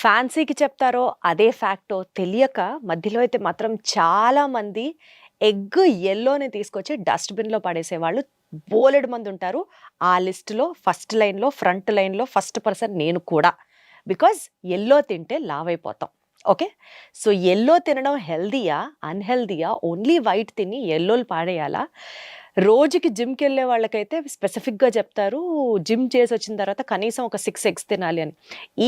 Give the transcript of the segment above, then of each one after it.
ఫ్యాన్సీకి చెప్తారో అదే ఫ్యాక్టో తెలియక మధ్యలో అయితే మాత్రం చాలా మంది ఎగ్ ఎల్లోని తీసుకొచ్చి డస్ట్బిన్లో పడేసేవాళ్ళు. బోలెడు మంది ఉంటారు. ఆ లిస్టులో ఫస్ట్ లైన్లో ఫ్రంట్ లైన్లో ఫస్ట్ పర్సన్ నేను కూడా. బికాజ్ ఎల్లో తింటే లావ్ అయిపోతాం ఓకే? సో ఎల్లో తినడం హెల్దీయా? అన్హెల్దీయా? ఓన్లీ వైట్ తిని ఎల్లోలు పాడేయాలా? రోజుకి జిమ్కి వెళ్ళే వాళ్ళకైతే స్పెసిఫిక్గా చెప్తారు జిమ్ చేసి వచ్చిన తర్వాత కనీసం ఒక సిక్స్ ఎగ్స్ తినాలి అని.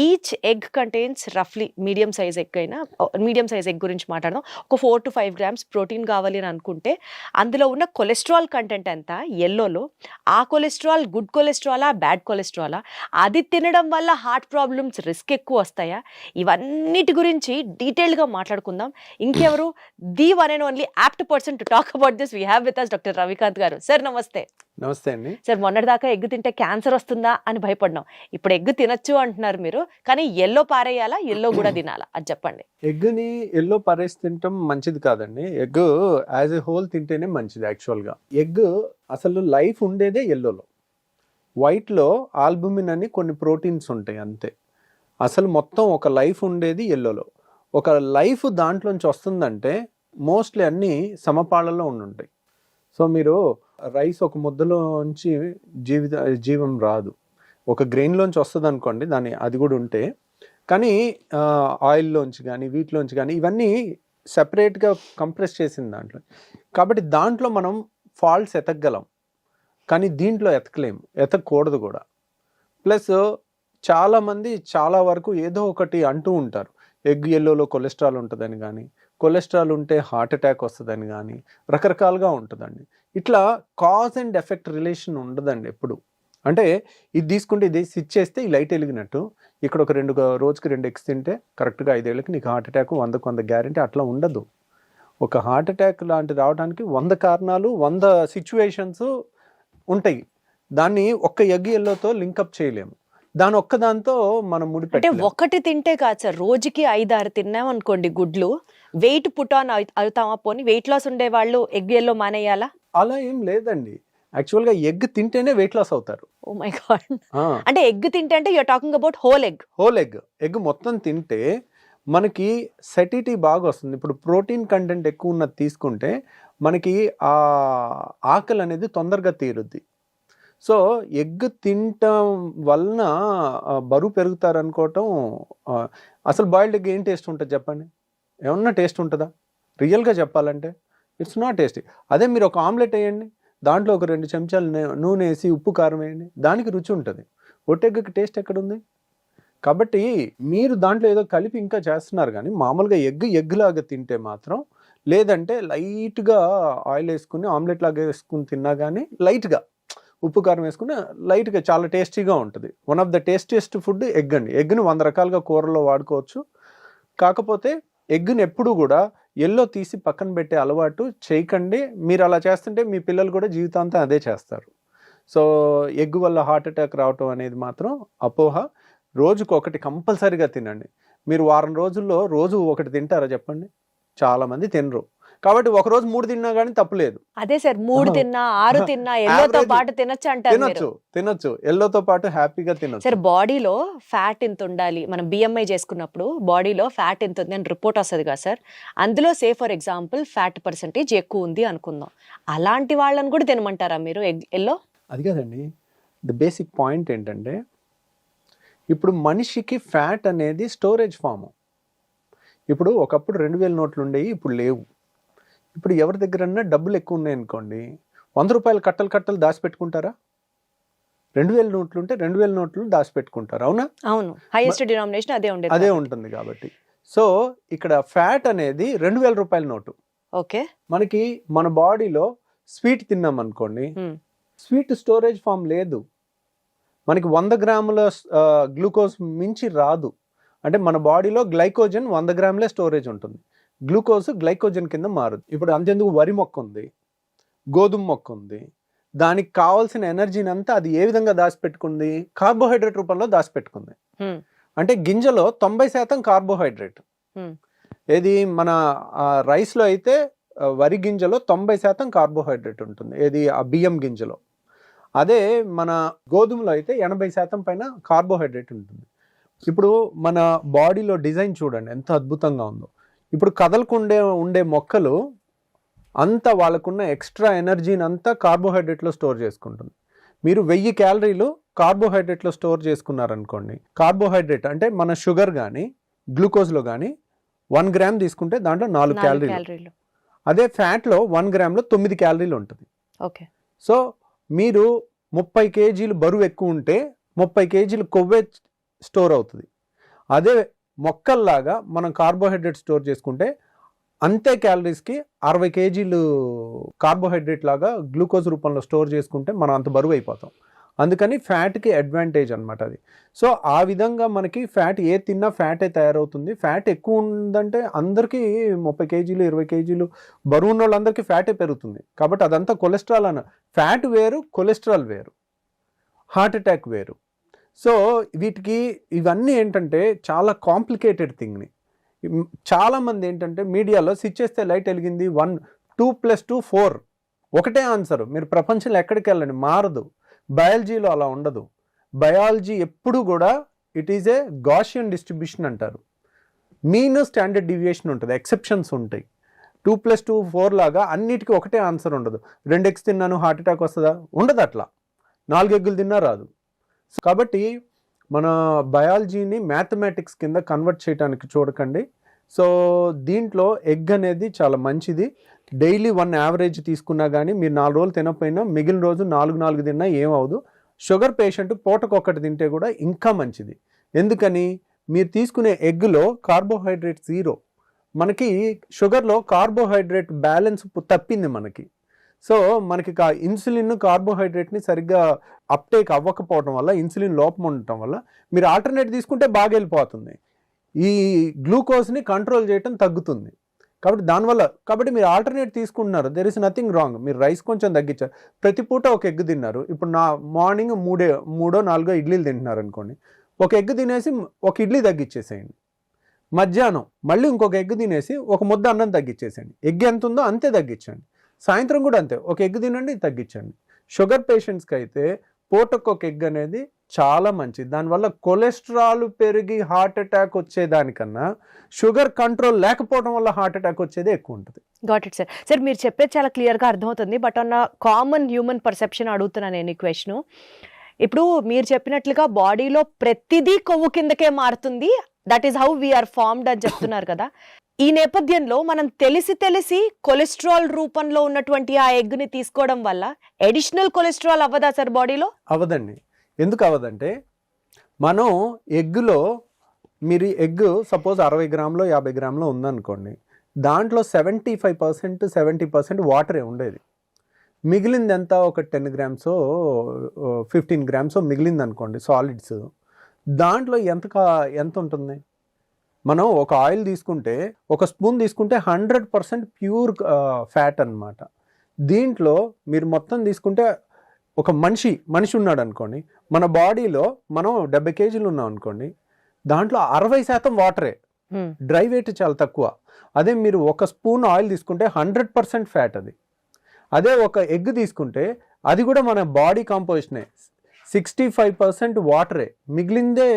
ఈచ్ ఎగ్ కంటైన్స్ రఫ్లీ మీడియం సైజ్ ఎగ్ అయినా మీడియం సైజ్ ఎగ్ గురించి మాట్లాడదాం. ఒక four to five grams protein కావాలి అని అనుకుంటే అందులో ఉన్న కొలెస్ట్రాల్ కంటెంట్ ఎంత? ఎల్లోలో ఆ కొలెస్ట్రాల్ గుడ్ కొలెస్ట్రాలా బ్యాడ్ కొలెస్ట్రాలా? అది తినడం వల్ల హార్ట్ ప్రాబ్లమ్స్ రిస్క్ ఎక్కువ వస్తాయా? ఇవన్నిటి గురించి డీటెయిల్గా మాట్లాడుకుందాం. ఇంకెవరు? The one and only apt person to talk about this. We have with us doctor Ravikanth గారు. సార్ నమస్తే. నమస్తే అండి. సార్ మొన్నటిదాకా ఎగ్ తింటే క్యాన్సర్ వస్తుందా అని భయపడినాం ఇప్పుడు ఎగ్ తినొచ్చు అంటున్నారు మీరు కానీ ఎల్లో పారేయాలా ఎల్లో కూడా తినాలా అది చెప్పండి. ఎగ్ని ఎల్లో పరేసి తినటం మంచిది కాదండి. ఎగ్ యాజ్ ఎ హోల్ తింటేనే మంచిది యాక్చువల్గా. ఎగ్ అసలు లైఫ్ ఉండేదే ఎల్లోలో. వైట్లో ఆల్బుమిన్ అని కొన్ని ప్రోటీన్స్ ఉంటాయి అంతే. అసలు మొత్తం ఒక లైఫ్ ఉండేది ఎల్లోలో. ఒక లైఫ్ దాంట్లోంచి వస్తుందంటే మోస్ట్లీ అన్నీ సమపాళ్ళలో ఉండుంటాయి. సో మీరు రైస్ ఒక ముద్దలోంచి జీవిత జీవం రాదు. ఒక గ్రెయిన్లోంచి వస్తుంది అనుకోండి దాని అది కూడా ఉంటే. కానీ ఆయిల్లోంచి కానీ వీటిలోంచి కానీ ఇవన్నీ సెపరేట్గా కంప్రెస్ చేసింది దాంట్లో. కాబట్టి దాంట్లో మనం ఫాల్ట్స్ ఎతకగలం. కానీ దీంట్లో ఎతకలేము ఎతకూడదు కూడా. ప్లస్ చాలామంది చాలా వరకు ఏదో ఒకటి అంటూ ఉంటారు. ఎగ్ ఎల్లోలో కొలెస్ట్రాల్ ఉంటుందని కానీ కొలెస్ట్రాల్ ఉంటే హార్ట్ అటాక్ వస్తుందని కానీ రకరకాలుగా ఉంటుందండి. ఇట్లా కాజ్ అండ్ ఎఫెక్ట్ రిలేషన్ ఉండదండి ఎప్పుడు. అంటే ఇది తీసుకుంటే ఇది స్విచ్ చేస్తే ఈ లైట్ వెలిగినట్టు ఇక్కడ ఒక రెండు రోజుకి రెండు ఎగ్స్ తింటే కరెక్ట్గా ఐదేళ్ళకి నీకు హార్ట్ అటాక్ వందకు వంద గ్యారంటీ అట్లా ఉండదు. ఒక హార్ట్ అటాక్ లాంటి రావడానికి వంద కారణాలు వంద సిచ్యువేషన్స్ ఉంటాయి. దాన్ని ఒక్క ఎగ్ ఎల్లోతో లింకప్ చేయలేము. దాని ఒక్క దాంతో మనం అంటే ముడిపెట్టలేము ఒకటి తింటే కాదు సార్ రోజుకి ఐదు ఆరు తిన్నాం అనుకోండి గుడ్లు వెయిట్ పుట్ ఆన్ అవుతామా పోనీ? వెయిట్ లాస్ ఉండే వాళ్ళు ఎగ్ ఎల్లో మానేయాలా? అలా ఏం లేదండి. యాక్చువల్గా ఎగ్ తింటేనే వెయిట్ లాస్ అవుతారు. Oh my God. అంటే ఎగ్ తింటే అంటే you're talking about whole egg. Whole egg. Egg మొత్తం తింటే మనకి సెటిటీ బాగా వస్తుంది. ఇప్పుడు ప్రోటీన్ కంటెంట్ ఎక్కువ ఉన్నది తీసుకుంటే మనకి ఆ ఆకలి అనేది తొందరగా తీరుద్ది. సో ఎగ్ తినటం వలన బరువు పెరుగుతారు అనుకోవటం అసలు బాయిల్డ్ ఎగ్ ఏం టేస్ట్ ఉంటుంది చెప్పండి? ఏమన్నా టేస్ట్ ఉంటుందా? రియల్గా చెప్పాలంటే ఇట్స్ నాట్ టేస్టీ అదే మీరు ఒక ఆమ్లెట్ వేయండి దాంట్లో ఒక రెండు చెంచాలు నూనె వేసి ఉప్పు కారం వేయండి దానికి రుచి ఉంటుంది. ఒట్టెగ్గకి టేస్ట్ ఎక్కడుంది? కాబట్టి మీరు దాంట్లో ఏదో కలిపి ఇంకా చేస్తున్నారు కానీ మామూలుగా ఎగ్ ఎగ్ లాగా తింటే మాత్రం లేదంటే లైట్గా ఆయిల్ వేసుకుని ఆమ్లెట్ లాగా వేసుకుని తిన్నా కానీ లైట్గా ఉప్పు కారం వేసుకుని లైట్గా చాలా టేస్టీగా ఉంటుంది. One of the tastiest food egg అండి. ఎగ్ని వంద రకాలుగా కూరలో వాడుకోవచ్చు. కాకపోతే ఎగ్ని ఎప్పుడు కూడా ఎల్లో తీసి పక్కన పెట్టే అలవాటు చేయకండి. మీరు అలా చేస్తుంటే మీ పిల్లలు కూడా జీవితాంతం అదే చేస్తారు. సో ఎగ్ వల్ల హార్ట్ అటాక్ రావటం అనేది మాత్రం అపోహ. రోజుకు ఒకటి కంపల్సరీగా తినండి. మీరు వారం రోజుల్లో రోజు ఒకటి తింటారా చెప్పండి? చాలామంది తినరు. కాబట్టి ఒక రోజు మూడు తిన్నా కానీ తప్పులేదు అదే సార్ మూడు. తిన్నా ఆరు తిన్నా ఎల్లోతో. పాటు తినొచ్చు అంటారు తినొచ్చు తినొచ్చు. ఎల్లోతో పాటు హ్యాపీగా తినొచ్చు. సార్ బాడీలో ఫ్యాట్ ఎంత ఉండాలి? మనం బిఎంఐ చేసుకున్నప్పుడు బాడీలో ఫ్యాట్ ఎంత ఉంది అని రిపోర్ట్ వస్తుంది కదా సార్? అందులో say for example fat percentage ఎక్కువ ఉంది అనుకుందాం. అలాంటి వాళ్ళని కూడా తినమంటారా మీరు ఎల్లో? అది కదండి. ద బేసిక్ పాయింట్ ఏంటంటే ఇప్పుడు మనిషికి ఫ్యాట్ అనేది స్టోరేజ్ ఫామ్. ఇప్పుడు ఒకప్పుడు రెండు వేల నోట్లు ఉండేవి ఇప్పుడు లేవు. ఇప్పుడు ఎవరి దగ్గరన్నా డబ్బులు ఎక్కువ ఉన్నాయి అనుకోండి వంద రూపాయలు కట్టలు కట్టలు దాచిపెట్టుకుంటారా? రెండు వేల నోట్లు ఉంటే రెండు వేల నోట్లు దాచిపెట్టుకుంటారు అవునా? అవును. హైయెస్ట్ డినామినేషన్ అదే ఉండేది అదే ఉంటుంది కాబట్టి. సో ఇక్కడ ఫ్యాట్ అనేది రెండు వేల రూపాయల నోటు. ఓకే. మనకి మన బాడీలో స్వీట్ తిన్నాం అనుకోండి. స్వీట్ స్టోరేజ్ ఫామ్ లేదు. మనకి వంద గ్రాముల గ్లూకోజ్ మించి రాదు. అంటే మన బాడీలో గ్లైకోజన్ వంద గ్రాములే స్టోరేజ్ ఉంటుంది. గ్లూకోజ్ గ్లైకోజన్ కింద మారుదు ఇప్పుడు అంతెందుకు వరి మొక్క ఉంది గోధుమ మొక్క ఉంది దానికి కావాల్సిన ఎనర్జీని అంతా అది ఏ విధంగా దాచిపెట్టుకుంది? కార్బోహైడ్రేట్ రూపంలో దాచిపెట్టుకుంది. అంటే గింజలో తొంభై శాతం కార్బోహైడ్రేట్. ఏది? మన రైస్లో అయితే వరి గింజలో తొంభై శాతం కార్బోహైడ్రేట్ ఉంటుంది. ఏది? ఆ బియ్యం గింజలో. అదే మన గోధుమలో అయితే ఎనభై శాతం పైన కార్బోహైడ్రేట్ ఉంటుంది. ఇప్పుడు మన బాడీలో డిజైన్ చూడండి ఎంత అద్భుతంగా ఉందో. ఇప్పుడు కదలకుండే ఉండే మొక్కలు అంత వాళ్ళకున్న ఎక్స్ట్రా ఎనర్జీని అంతా కార్బోహైడ్రేట్లో స్టోర్ చేసుకుంటుంది. మీరు వెయ్యి క్యాలరీలు కార్బోహైడ్రేట్లో స్టోర్ చేసుకున్నారనుకోండి కార్బోహైడ్రేట్ అంటే మన షుగర్ కానీ గ్లూకోజ్లో కానీ వన్ గ్రామ్ తీసుకుంటే దాంట్లో నాలుగు క్యాలరీలు. అదే ఫ్యాట్లో వన్ గ్రామ్లో తొమ్మిది క్యాలరీలు ఉంటుంది. ఓకే. సో మీరు ముప్పై కేజీలు బరువు ఎక్కువ ఉంటే ముప్పై కేజీలు కొవ్వే స్టోర్ అవుతుంది. అదే మొక్కల్లాగా మనం కార్బోహైడ్రేట్ స్టోర్ చేసుకుంటే అంతే క్యాలరీస్కి అరవై కేజీలు కార్బోహైడ్రేట్ లాగా గ్లూకోజ్ రూపంలో స్టోర్ చేసుకుంటే మనం అంత బరువు అయిపోతాం. అందుకని ఫ్యాట్కి అడ్వాంటేజ్ అనమాట అది. సో ఆ విధంగా మనకి ఫ్యాట్ ఏ తిన్నా ఫ్యాటే తయారవుతుంది. ఫ్యాట్ ఎక్కువ ఉందంటే అందరికీ ముప్పై కేజీలు ఇరవై కేజీలు బరువు ఉన్న వాళ్ళందరికీ ఫ్యాటే పెరుగుతుంది. కాబట్టి అదంతా కొలెస్ట్రాల్ అన్న ఫ్యాట్ వేరు కొలెస్ట్రాల్ వేరు. హార్ట్ అటాక్ వేరు. సో వీటికి ఇవన్నీ ఏంటంటే చాలా కాంప్లికేటెడ్ థింగ్ని చాలామంది ఏంటంటే మీడియాలో స్విచ్ చేస్తే లైట్ వెలిగింది one two plus two four. ఒకటే ఆన్సర్. మీరు ప్రపంచంలో ఎక్కడికి వెళ్ళండి మారదు. బయాలజీలో అలా ఉండదు. బయాలజీ ఎప్పుడు కూడా it is a Gaussian distribution అంటారు. మీన్ స్టాండర్డ్ డివియేషన్ ఉంటుంది ఎక్సెప్షన్స్ ఉంటాయి. టూ ప్లస్ టూ ఫోర్ లాగా అన్నిటికీ ఒకటే ఆన్సర్ ఉండదు. రెండు ఎగ్స్ తిన్నాను హార్ట్ అటాక్ వస్తుందా? ఉండదు అట్లా. నాలుగు ఎగ్గులు తిన్నా రాదు. కాబట్టి మన బయాలజీని మ్యాథమెటిక్స్ కింద కన్వర్ట్ చేయడానికి చూడకండి. సో దీంట్లో ఎగ్ అనేది చాలా మంచిది. డైలీ వన్ యావరేజ్ తీసుకున్నా కానీ మీరు నాలుగు రోజులు తినకపోయినా మిగిలిన రోజు నాలుగు నాలుగు తిన్నా ఏమవుదు షుగర్ పేషెంట్ పూటకొక్కటి తింటే కూడా ఇంకా మంచిది. ఎందుకని? మీరు తీసుకునే ఎగ్లో కార్బోహైడ్రేట్ జీరో. మనకి షుగర్లో కార్బోహైడ్రేట్ బ్యాలెన్స్ తప్పింది మనకి. సో మనకి కా ఇన్సులిన్ కార్బోహైడ్రేట్ని సరిగ్గా అప్టేక్ అవ్వకపోవడం వల్ల ఇన్సులిన్ లోపం ఉండటం వల్ల మీరు ఆల్టర్నేట్ తీసుకుంటే బాగా వెళ్ళిపోతుంది. ఈ గ్లూకోజ్ని కంట్రోల్ చేయటం తగ్గుతుంది. కాబట్టి దానివల్ల కాబట్టి మీరు ఆల్టర్నేట్ తీసుకుంటున్నారు. దెర్ ఇస్ నథింగ్ రాంగ్ మీరు రైస్ కొంచెం తగ్గించారు ప్రతి పూట ఒక ఎగ్ తిన్నారు. ఇప్పుడు నా మార్నింగ్ మూడే మూడో నాలుగో ఇడ్లీలు తింటున్నారు అనుకోండి. ఒక ఎగ్ తినేసి ఒక ఇడ్లీ తగ్గించేసేయండి. మధ్యాహ్నం మళ్ళీ ఇంకొక ఎగ్ తినేసి ఒక ముద్ద అన్నం తగ్గించేసేయండి. ఎగ్ ఎంత ఉందో అంతే తగ్గించండి. సాయంత్రం కూడా అంతే. ఒక ఎగ్ తినండి తగ్గించండి. షుగర్ పేషెంట్స్కి అయితే పూటకు ఒక ఎగ్ అనేది చాలా మంచిది. దానివల్ల కొలెస్ట్రాల్ పెరిగి హార్ట్ అటాక్ వచ్చేదానికన్నా షుగర్ కంట్రోల్ లేకపోవడం వల్ల హార్ట్ అటాక్ వచ్చేది ఎక్కువ ఉంటుంది. Got it sir. సార్ మీరు చెప్పేది చాలా క్లియర్గా అర్థమవుతుంది. బట్ అన్న కామన్ హ్యూమన్ పర్సెప్షన్ అడుగుతున్నాను నేను ఈ క్వశ్చన్. ఇప్పుడు మీరు చెప్పినట్లుగా బాడీలో ప్రతిదీ కొవ్వు కిందకే మారుతుంది. That is how we are formed అని చెప్తున్నారు కదా. ఈ నేపథ్యంలో మనం తెలిసి తెలిసి కొలెస్ట్రాల్ రూపంలో ఉన్నటువంటి ఆ ఎగ్ని తీసుకోవడం వల్ల అడిషనల్ కొలెస్ట్రాల్ అవ్వదా సార్ బాడీలో? అవదండి ఎందుకు అవదంటే మనం ఎగ్లో మీరు ఎగ్ సపోజ్ అరవై గ్రాములో యాభై గ్రాములో ఉందనుకోండి దాంట్లో seventy five percent seventy percent వాటరే ఉండేది. మిగిలింది ఎంత ఒక టెన్ గ్రామ్స్ ఫిఫ్టీన్ గ్రామ్స్ మిగిలింది అనుకోండి సాలిడ్స్ దాంట్లో ఎంత కా- ఎంత ఉంటుంది? మనం ఒక ఆయిల్ తీసుకుంటే ఒక స్పూన్ తీసుకుంటే హండ్రెడ్ పర్సెంట్ ప్యూర్ ఫ్యాట్ అన్నమాట. దీంట్లో మీరు మొత్తం తీసుకుంటే ఒక మనిషి మనిషి ఉన్నాడు అనుకోండి మన బాడీలో మనం డెబ్బై కేజీలు ఉన్నాం అనుకోండి దాంట్లో అరవై శాతం వాటరే. డ్రై వెయిట్ చాలా తక్కువ. అదే మీరు ఒక స్పూన్ ఆయిల్ తీసుకుంటే హండ్రెడ్ పర్సెంట్ ఫ్యాట్ అది. అదే ఒక ఎగ్ తీసుకుంటే అది కూడా మన బాడీ కాంపోజిషనే. సిక్స్టీ ఫైవ్ పర్సెంట్ వాటరే. మిగిలిందే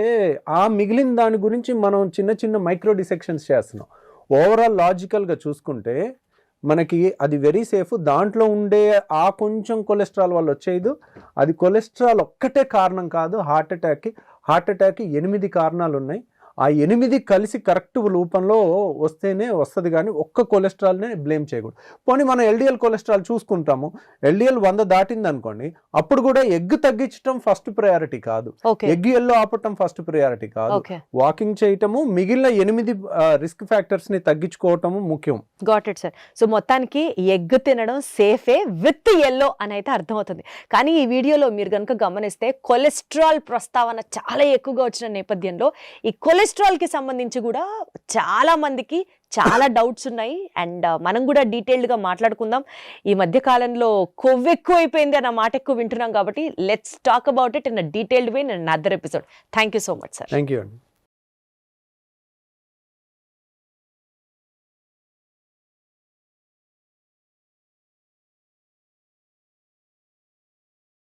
ఆ మిగిలిన దాని గురించి మనం చిన్న చిన్న మైక్రో డిసెక్షన్స్ చేస్తున్నాం. ఓవరాల్ లాజికల్గా చూసుకుంటే మనకి అది వెరీ సేఫ్ దాంట్లో ఉండే ఆ కొంచెం కొలెస్ట్రాల్ వల్ల వచ్చేది అది కొలెస్ట్రాల్ ఒక్కటే కారణం కాదు హార్ట్ అటాక్కి హార్ట్ అటాక్కి ఎనిమిది కారణాలు ఉన్నాయి ఆ ఎనిమిది కలిసి కరెక్ట్ రూపంలో వస్తేనే వస్తుంది కానీ ఒక్క కొలెస్ట్రాల్నే బ్లేమ్ చేయకూడదు. పోనీ మనం ఎల్డిఎల్ కొలెస్ట్రాల్ చూసుకుంటాము. ఎల్డిఎల్ వంద దాటింది అనుకోండి అప్పుడు కూడా ఎగ్ తగ్గించడం ఫస్ట్ ప్రయారిటీ కాదు. ఎగ్ ఎల్లో ఆపటం ఫస్ట్ ప్రయారిటీ కాదు. వాకింగ్ చేయటము మిగిలిన ఎనిమిది రిస్క్ ఫ్యాక్టర్స్ని తగ్గించుకోవటము ముఖ్యం. Got it sir. సో మొత్తానికి ఎగ్ తినడం సేఫే విత్ ఎల్లో అని అయితే అర్థమవుతుంది. కానీ ఈ వీడియోలో మీరు కనుక గమనిస్తే కొలెస్ట్రాల్ ప్రస్తావన చాలా ఎక్కువగా వచ్చిన నేపథ్యంలో ఈ కొలెస్ట్రాల్కి సంబంధించి కూడా చాలా మందికి చాలా డౌట్స్ ఉన్నాయి. అండ్ uh, మనం కూడా డీటెయిల్డ్గా మాట్లాడుకుందాం. ఈ మధ్య కాలంలో కొవ్వు ఎక్కువ అయిపోయింది అన్న మాట ఎక్కువ వింటున్నాం కాబట్టి let's talk about it in detailed way in other episode thank you so much sir thank you అండి